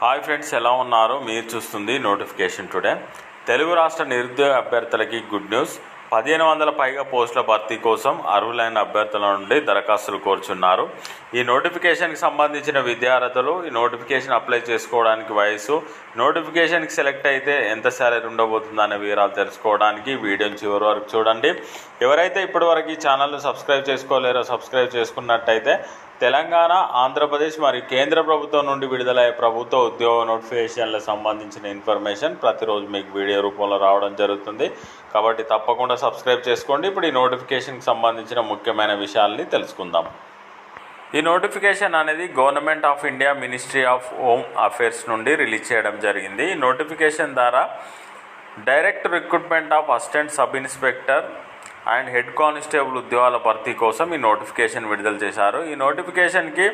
Hi friends ఎలా ఉన్నారు? మీరు చూస్తుంది నోటిఫికేషన్ టుడే. తెలుగు రాష్ట్ర నిరుద్యోగ అభ్యర్థులకి గుడ్ న్యూస్. పదిహేను వందల పైగా పోస్టుల భర్తీ కోసం అర్హులైన అభ్యర్థుల నుండి దరఖాస్తులు కోరుచున్నారు. ఈ నోటిఫికేషన్కి సంబంధించిన విద్యార్థులు ఈ నోటిఫికేషన్ అప్లై చేసుకోవడానికి వయసు నోటిఫికేషన్కి సెలెక్ట్ అయితే ఎంత శాలరీ ఉండబోతుంది అనే వివరాలు తెలుసుకోవడానికి వీడియోని చివరి వరకు చూడండి. ఎవరైతే ఇప్పటివరకు ఈ ఛానల్ను సబ్స్క్రైబ్ చేసుకోలేరో సబ్స్క్రైబ్ చేసుకున్నట్టయితే తెలంగాణ ఆంధ్రప్రదేశ్ మరియు కేంద్ర ప్రభుత్వం నుండి విడుదలయ్యే ప్రభుత్వ ఉద్యోగ నోటిఫికేషన్లకు సంబంధించిన ఇన్ఫర్మేషన్ ప్రతిరోజు మీకు వీడియో రూపంలో రావడం జరుగుతుంది. కాబట్టి తప్పకుండా సబ్స్క్రైబ్ చేసుకోండి. ఇప్పుడు ఈ నోటిఫికేషన్కి సంబంధించిన ముఖ్యమైన విషయాల్ని తెలుసుకుందాం. ఈ నోటిఫికేషన్ అనేది government of India ministry of home affairs నుండి రిలీజ్ చేయడం జరిగింది. ఈ నోటిఫికేషన్ ద్వారా direct recruitment of assistant sub inspector and head constable ఉద్యోగాల భర్తీ కోసం ఈ నోటిఫికేషన్ విడుదల చేశారు. ఈ నోటిఫికేషన్కి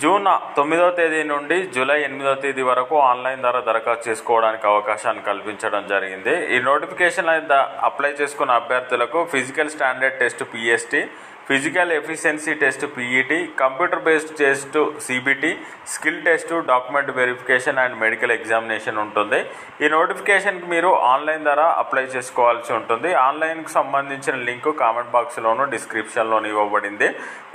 జూన్ తొమ్మిదవ తేదీ నుండి జూలై ఎనిమిదవ తేదీ వరకు ఆన్లైన్ ద్వారా దరఖాస్తు చేసుకోవడానికి అవకాశాన్ని కల్పించడం జరిగింది. ఈ నోటిఫికేషన్ అనేది అప్లై చేసుకున్న అభ్యర్థులకు physical standard test PST physical efficiency test PET computer based test CBT skill test document verification and medical examination ఉంటుంది. ఈ నోటిఫికేషన్కి మీరు ఆన్లైన్ ద్వారా అప్లై చేసుకోవాల్సి ఉంటుంది. ఆన్లైన్కి సంబంధించిన లింక్ కామెంట్ బాక్స్లోను డిస్క్రిప్షన్లోను ఇవ్వబడింది.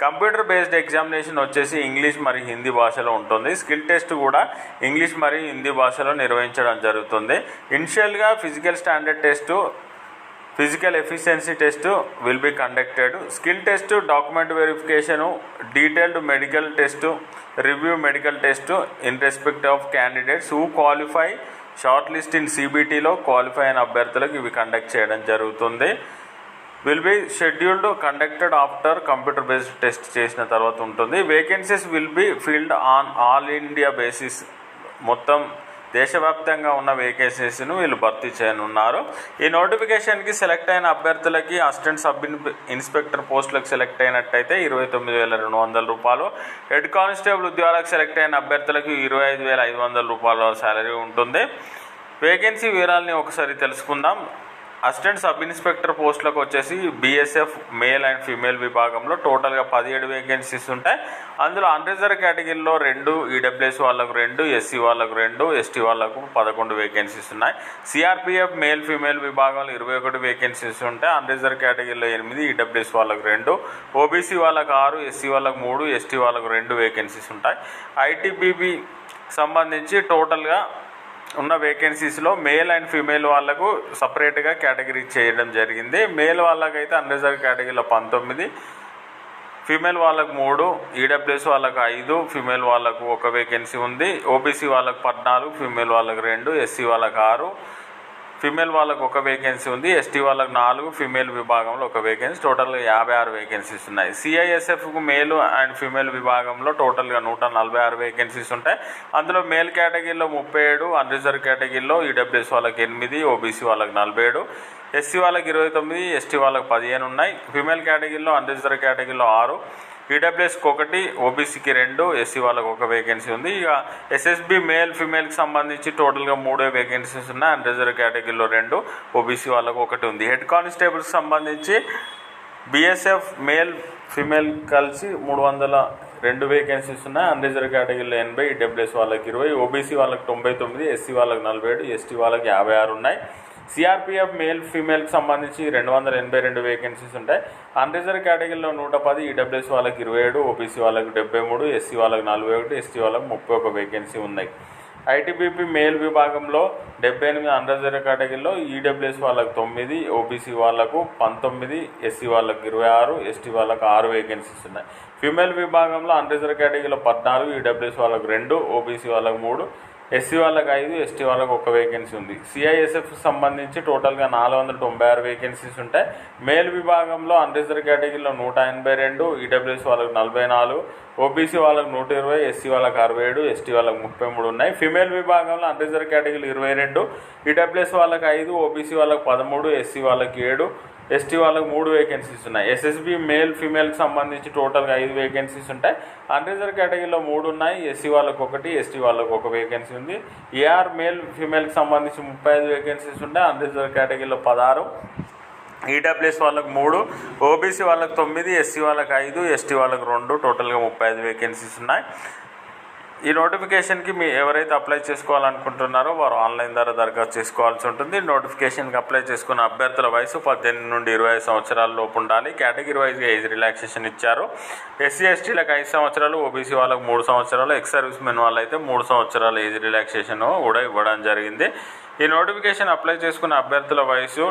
కంప్యూటర్ బేస్డ్ ఎగ్జామినేషన్ వచ్చేసి ఇంగ్లీష్ మరియు హిందీ భాషలో ఉంటుంది. స్కిల్ టెస్ట్ కూడా ఇంగ్లీష్ మరియు హిందీ భాషలో నిర్వహించడం జరుగుతుంది. ఇనిషియల్గా physical standard test physical efficiency test will be conducted. Skill test document verification detailed medical test review medical test in respect of candidates who qualify short list in సిబిటీలో qualify అయిన అభ్యర్థులకు ఇవి conduct చేయడం జరుగుతుంది. Will be scheduled conducted after computer based test చేసిన తర్వాత ఉంటుంది. Vacancies will be filled on all India basis. మొత్తం దేశవ్యాప్తంగా ఉన్న వేకెన్సీస్ను వీళ్ళు భర్తీ చేయనున్నారు. ఈ నోటిఫికేషన్కి సెలెక్ట్ అయిన అభ్యర్థులకి అసిస్టెంట్ సబ్ ఇన్- ఇన్స్పెక్టర్ పోస్టులకు సెలెక్ట్ అయినట్టయితే ఇరవై తొమ్మిది వేల రెండు వందల రూపాయలు. హెడ్ కానిస్టేబుల్ ఉద్యోగాలకు సెలెక్ట్ అయిన అభ్యర్థులకు ఇరవై ఐదు వేల ఐదు వందల రూపాయల శాలరీ ఉంటుంది. వేకెన్సీ వివరాలని ఒకసారి తెలుసుకుందాం. అసిస్టెంట్ సబ్ ఇన్స్పెక్టర్ పోస్టులకు వచ్చేసి బీఎస్ఎఫ్ మేల్ అండ్ ఫీమేల్ విభాగంలో టోటల్గా పదిహేడు వేకెన్సీస్ ఉంటాయి. అందులో అన్రిజర్వ్ కేటగిరీలో రెండు ఈడబ్ల్యూఎస్ వాళ్ళకు రెండు ఎస్సీ వాళ్ళకు రెండు ఎస్టీ వాళ్ళకు పదకొండు వేకెన్సీస్ ఉన్నాయి. సిఆర్పిఎఫ్ మేల్ ఫీమేల్ విభాగంలో ఇరవై ఒకటి వేకెన్సీస్ ఉంటాయి. అన్రిజర్వ్ కేటగిరీలో ఎనిమిది ఈడబ్ల్యూఎస్ వాళ్ళకు రెండు ఓబీసీ వాళ్ళకు ఆరు ఎస్సీ వాళ్ళకు మూడు ఎస్టీ వాళ్ళకు రెండు వేకెన్సీస్ ఉంటాయి. ఐటీబీబీ సంబంధించి టోటల్గా ఉన్న వేకెన్సీస్లో మేల్ అండ్ ఫీమేల్ వాళ్ళకు సపరేట్గా కేటగిరీ చేయడం జరిగింది. మేల్ వాళ్ళకైతే అన్రిజర్వ్ కేటగిరీలో పంతొమ్మిది ఫీమేల్ వాళ్ళకు మూడు ఈడబ్ల్యూఎస్ వాళ్ళకు ఐదు ఫీమేల్ వాళ్ళకు ఒక వేకెన్సీ ఉంది. ఓబీసీ వాళ్ళకు పద్నాలుగు ఫీమేల్ వాళ్ళకు రెండు ఎస్సీ వాళ్ళకు ఆరు ఫీమేల్ వాళ్ళకు ఒక వేకెన్సీ ఉంది ఎస్టీ వాళ్ళకు నాలుగు ఫిమేల్ విభాగంలో ఒక వేకెన్సీ టోటల్గా యాభై ఆరు వేకెన్సీస్ ఉన్నాయి. సిఐఎస్ఎఫ్కు మేల్ అండ్ ఫీమేల్ విభాగంలో టోటల్గా నూట నలభై ఆరు వేకెన్సీస్ ఉంటాయి. అందులో మేల్ కేటగిరీలో ముప్పై ఏడు అన్రిజర్వ్ కేటగిరీలో ఈడబ్ల్యూఎస్ వాళ్ళకి ఎనిమిది ఓబీసీ వాళ్ళకి నలభై ఏడు ఎస్సీ వాళ్ళకి ఇరవై తొమ్మిది ఎస్టీ వాళ్ళకి పదిహేను ఉన్నాయి. ఫిమేల్ కేటగిరీలో అన్రిజర్వ్ కేటగిరీలో ఆరు ఈడబ్ల్యూఎస్కి ఒకటి ఓబీసీకి రెండు ఎస్సీ వాళ్ళకి ఒక వేకెన్సీ ఉంది. ఇక ఎస్ఎస్బి మేల్ ఫీమేల్కి సంబంధించి టోటల్గా మూడే వేకెన్సీస్ ఉన్నాయి. అండ్ రిజర్వ్ కేటగిరీలో రెండు ఓబీసీ వాళ్ళకి ఒకటి ఉంది. హెడ్ కానిస్టేబుల్కి సంబంధించి బీఎస్ఎఫ్ మేల్ ఫీమేల్ కలిసి మూడు వందల రెండు వేకెన్సీస్ ఉన్నాయి. అన్రిజర్వ్ కేటగిరీలో ఎనభై డబ్ల్యూఎస్ వాళ్ళకి ఇరవై ఓబీసీ వాళ్ళకి తొంభై తొమ్మిది ఎస్సీ వాళ్ళకి నలభై ఏడు ఎస్టీ వాళ్ళకి యాభై ఆరు ఉన్నాయి. సిఆర్పిఎఫ్ మేల్ ఫీమేల్కి సంబంధించి రెండు వందల ఎనభై రెండు వేకెన్సీస్ ఉంటాయి. అన్రిజర్వ్ కేటగిరీలో నూట పది ఈడబ్ల్యూఎస్ వాళ్ళకి ఇరవై ఏడు ఓబీసీ వాళ్ళకి డెబ్బై మూడు ఎస్సీ వాళ్ళకి నలభై ఒకటి ఎస్టీ వాళ్ళకి ముప్పై ఒక వేకెన్సీ ఉన్నాయి. ఐటీబీపీ మేల్ విభాగంలో డెబ్బై ఎనిమిది అన్రిజర్వ్ కేటగిరీలో ఈడబ్ల్యూఎస్ వాళ్ళకి తొమ్మిది ఓబీసీ వాళ్ళకు పంతొమ్మిది ఎస్సీ వాళ్ళకి ఇరవై ఆరు ఎస్టీ వాళ్ళకు ఆరు వేకెన్సీస్ ఉన్నాయి. ఫీమేల్ విభాగంలో అన్రిజర్వ్ కేటగిరీలో పద్నాలుగు ఈడబ్ల్యూఎస్ వాళ్ళకు రెండు ఓబీసీ వాళ్ళకు మూడు ఎస్సీ వాళ్ళకి ఐదు ఎస్టీ వాళ్ళకి ఒక వేకెన్సీ ఉంది. సిఐఎస్ఎఫ్ సంబంధించి టోటల్గా నాలుగు వందల తొంభై ఆరు వేకెన్సీస్ ఉంటాయి. మేల్ విభాగంలో అన్రిజర్వ్ కేటగిరీలో నూట ఎనభై రెండు ఈడబ్ల్యూఎస్ వాళ్ళకి నలభై నాలుగు ఓబీసీ వాళ్ళకి నూట ఇరవై ఎస్సీ వాళ్ళకి అరవై ఏడు ఎస్టీ వాళ్ళకి ముప్పై మూడు ఉన్నాయి. ఫిమేల్ విభాగంలో అన్రిజర్వ్ కేటగిరీలు ఇరవై రెండు ఈడబ్ల్యూఎస్ వాళ్ళకి ఐదు ఓబీసీ వాళ్ళకి పదమూడు ఎస్సీ వాళ్ళకి ఏడు ఎస్టీ వాళ్ళకి మూడు వేకెన్సీస్ ఉన్నాయి. ఎస్ఎస్బి మేల్ ఫీమేల్కి సంబంధించి టోటల్గా ఐదు వేకెన్సీస్ ఉంటాయి. అన్రిజర్వ్ కేటగిరీలో మూడు ఉన్నాయి. ఎస్సీ వాళ్ళకి ఒకటి ఎస్టీ వాళ్ళకి ఒక వేకెన్సీ ఉంది. ఏఆర్ మేల్ ఫీమేల్కి సంబంధించి ముప్పై ఐదు వేకెన్సీస్ ఉంటాయి. అన్రిజర్వ్ కేటగిరీలో పదహారు. ఈడబ్ల్యూఎస్ వాళ్ళకి మూడు ఓబీసీ వాళ్ళకి తొమ్మిది ఎస్సీ వాళ్ళకి ఐదు ఎస్టీ వాళ్ళకి రెండు. టోటల్గా ముప్పై ఐదు వేకెన్సీస్ ఉన్నాయి. ఈ నోటిఫికేషన్కి మీ ఎవరైతే అప్లై చేసుకోవాలనుకుంటున్నారో వారు ఆన్లైన్ ద్వారా దరఖాస్తు చేసుకోవాల్సి ఉంటుంది. నోటిఫికేషన్కి అప్లై చేసుకున్న అభ్యర్థుల వయసు పద్దెనిమిది నుండి ఇరవై సంవత్సరాల లోపు ఉండాలి. కేటగిరీ వైజ్గా ఏజ్ రిలాక్సేషన్ ఇచ్చారు. ఎస్సీ ఎస్టీలకు ఐదు సంవత్సరాలు ఓబీసీ వాళ్ళకి మూడు సంవత్సరాలు ఎక్స్ సర్వీస్ మెన్ వాళ్ళైతే మూడు సంవత్సరాల ఏజ్ రిలాక్సేషన్ కూడా ఇవ్వడం జరిగింది. ఈ నోటిఫికేషన్ అప్లై చేసుకున్న అభ్యర్థుల వయసు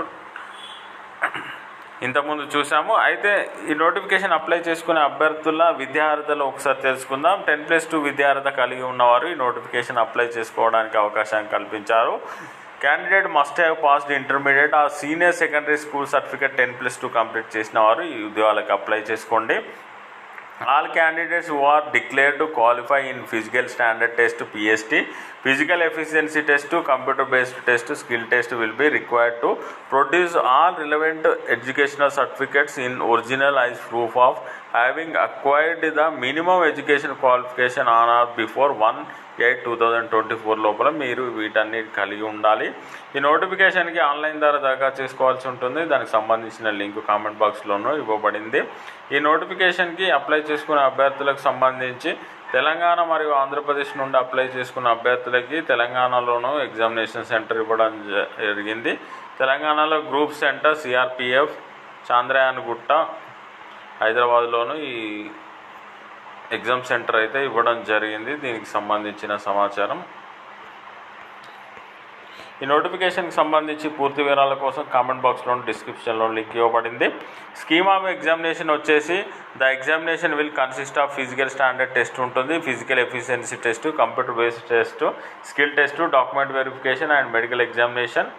ఇంతకుముందు చూసాము. అయితే ఈ నోటిఫికేషన్ అప్లై చేసుకునే అభ్యర్థుల విద్యార్హతలు ఒకసారి తెలుసుకుందాం. టెన్ ప్లస్ టూ విద్యార్హత కలిగి ఉన్నవారు ఈ నోటిఫికేషన్ అప్లై చేసుకోవడానికి అవకాశం కల్పించారు. Candidate must have passed intermediate. ఆ senior secondary school certificate ten plus two complete చేసిన వారు ఈ ఉద్యోగాలకు అప్లై చేసుకోండి. All candidates who are declared to qualify in physical standard test PST, physical efficiency test to computer based test skill test will be required to produce all relevant educational certificates in originalized proof of having acquired the minimum education qualification on or before 1 eight two thousand twenty four లోపల మీరు వీటన్ని కలిగి ఉండాలి. ఈ నోటిఫికేషన్కి online ద్వారా దరఖాస్తు చేసుకోవాల్సి ఉంటుంది. దానికి సంబంధించిన లింక్ కామెంట్ బాక్స్లోనూ ఇవ్వబడింది. ఈ నోటిఫికేషన్కి అప్లై చేసుకునే అభ్యర్థులకు సంబంధించి తెలంగాణ మరియు ఆంధ్రప్రదేశ్ నుండి అప్లై చేసుకున్న అభ్యర్థులకి తెలంగాణలోనూ ఎగ్జామినేషన్ సెంటర్ ఇవ్వడం జ- జరిగింది. తెలంగాణలో గ్రూప్ సెంటర్ సిఆర్పిఎఫ్ చాంద్రయాన్ గుట్ట హైదరాబాద్లోను ఈ ఎగ్జామ్ సెంటర్ అయితే ఇవ్వడం జరిగింది. దీనికి సంబంధించిన సమాచారం. ఈ నోటిఫికేషన్కి సంబంధించి పూర్తి వివరాల కోసం కామెంట్ బాక్స్లో డిస్క్రిప్షన్లో లింక్ ఇవ్వబడింది. స్కీమ్ ఆఫ్ ఎగ్జామినేషన్ వచ్చేసి the examination will consist of physical standard test ఉంటుంది. Physical efficiency test computer based test skill test document verification and medical examination.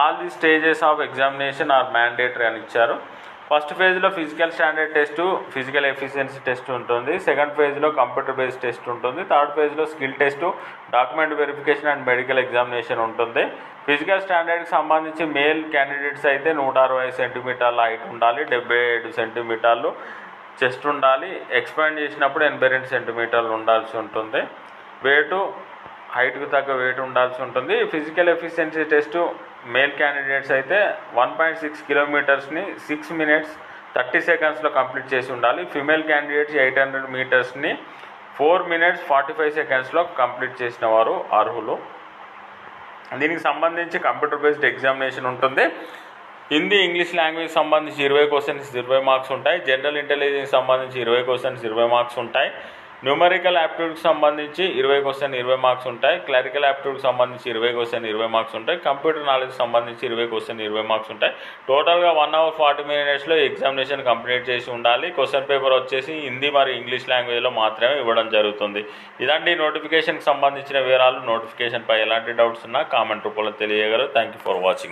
All the stages of examination are mandatory అని ఇచ్చారు. First ఫేజ్లో physical standard test physical efficiency test ఉంటుంది. Second ఫేజ్లో computer based test ఉంటుంది. Third ఫేజ్లో skill test document verification and medical examination ఉంటుంది. Physical స్టాండర్డ్కి సంబంధించి మేల్ క్యాండిడేట్స్ అయితే నూట అరవై సెంటీమీటర్ల హైట్ ఉండాలి డెబ్బై ఏడు సెంటీమీటర్లు చెస్ట్ ఉండాలి. ఎక్స్పాండ్ చేసినప్పుడు ఎనభై రెండు సెంటీమీటర్లు ఉండాల్సి ఉంటుంది. వెయిట్ హైట్కు తగ్గ వెయిట్ ఉండాల్సి ఉంటుంది. Physical efficiency test male candidates అయితే వన్ పాయింట్ సిక్స్ కిలోమీటర్స్ని సిక్స్ మినిట్స్ థర్టీ సెకండ్స్లో కంప్లీట్ చేసి ఉండాలి. ఫిమేల్ క్యాండిడేట్స్ ఎయిట్ హండ్రెడ్ మీటర్స్ని ఫోర్ మినిట్స్ ఫార్టీ ఫైవ్ సెకండ్స్లో కంప్లీట్ చేసిన వారు అర్హులు. దీనికి సంబంధించి కంప్యూటర్ బేస్డ్ ఎగ్జామినేషన్ ఉంటుంది. హిందీ ఇంగ్లీష్ లాంగ్వేజ్ సంబంధించి ఇరవై క్వశ్చన్స్ ఇరవై మార్క్స్ ఉంటాయి. జనరల్ ఇంటెలిజెన్స్ సంబంధించి ఇరవై క్వశ్చన్స్ ఇరవై మార్క్స్ ఉంటాయి. న్యూమరికల్ యాప్టిట్యూడ్కి సంబంధించి ఇరవై క్వశ్చన్ ఇరవై మార్క్స్ ఉంటాయి. క్లరికల్ యాప్టిట్యూడ్కి సంబంధించి ఇరవై క్వశ్చన్ ఇరవై మార్క్స్ ఉంటాయి. కంప్యూటర్ నాలెడ్జ్ సంబంధించి ఇరవై క్వశ్చన్ ఇరవై మార్క్స్ ఉంటాయి. టోటల్గా వన్ అవర్ ఫార్టీ మినిట్స్లో ఎగ్జామినేషన్ కంప్లీట్ చేసి ఉండాలి. క్వశ్చన్ పేపర్ వచ్చేసి హిందీ మరియు ఇంగ్లీష్ లాంగ్వేజ్లో మాత్రమే ఇవ్వడం జరుగుతుంది. ఇలాంటి నోటిఫికేషన్కి సంబంధించిన వివరాలు. నోటిఫికేషన్పై ఎలాంటి డౌట్స్ ఉన్నా కామెంట్ రూపంలో తెలియగలరు. Thank you for watching